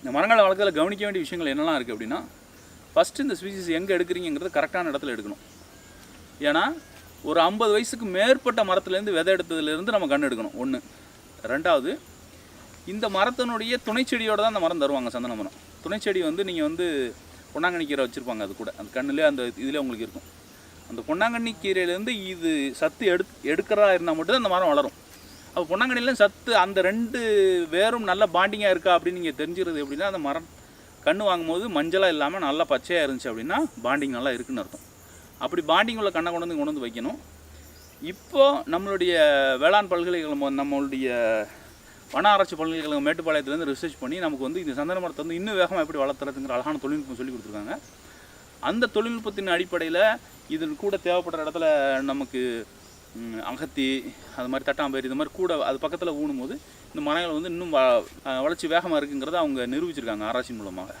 இந்த மரங்களை வளர்க்கறதுல கவனிக்க வேண்டிய விஷயங்கள் என்னெல்லாம் இருக்குது அப்படின்னா ஃபஸ்ட்டு இந்த ஸ்பீசிஸ் எங்கே எடுக்கிறீங்கிறது கரெக்டான இடத்துல எடுக்கணும். ஏன்னா ஒரு ஐம்பது வயசுக்கு மேற்பட்ட மரத்துலேருந்து விதை எடுத்ததுலேருந்து நம்ம கண் எடுக்கணும். ஒன்று ரெண்டாவது இந்த மரத்தினுடைய துணைச்செடியோடு தான் அந்த மரம் தருவாங்க சந்தன மரம். துணைச்செடி வந்து நீங்கள் வந்து பொன்னாங்கண்ணி கீரை வச்சுருப்பாங்க அது கூட. அந்த கண்ணுலேயே அந்த இதில் உங்களுக்கு இருக்கும். அந்த பொன்னாங்கண்ணி கீரையிலேருந்து இது சத்து எடு எடுக்கிறதா இருந்தால் மட்டும்தான் அந்த மரம் வளரும். அப்போ பொன்னாங்கண்ணில சத்து அந்த ரெண்டு வேரும் நல்ல பாண்டிங்காக இருக்கா அப்படின்னு நீங்கள் தெரிஞ்சுக்கிறது எப்படின்னா அந்த மரம் கன்று வாங்கும்போது மஞ்சளாக இல்லாமல் நல்லா பச்சையாக இருந்துச்சு அப்படின்னா பாண்டிங் நல்லா இருக்குன்னு அர்த்தம். அப்படி பாண்டிங் உள்ள கண்ணை கொண்டு வந்து கொண்டு வந்து வைக்கணும். இப்போது நம்மளுடைய வேளாண் பல்கலைக்கழகம் நம்மளுடைய வன ஆராய்ச்சி பல்கலைக்கழகம் மேட்டுப்பாளையத்துலேருந்து ரிசர்ச் பண்ணி நமக்கு வந்து இந்த சந்தன மரத்தை வந்து இன்னும் வேகமாக எப்படி வளர்த்துறதுங்கிற அழகான தொழில்நுட்பம் சொல்லி கொடுத்துருக்காங்க. அந்த தொழில்நுட்பத்தின் அடிப்படையில் இது கூட தேவைப்படுற இடத்துல நமக்கு அகத்தி அது மாதிரி தட்டாம்பேரி இது மாதிரி கூட அது பக்கத்தில் ஊனும் போது இந்த மரங்கள் வந்து இன்னும் வளர்ச்சி வேகமாக இருக்குங்கிறத அவங்க நிரூபிச்சிருக்காங்க ஆராய்ச்சி மூலமாக.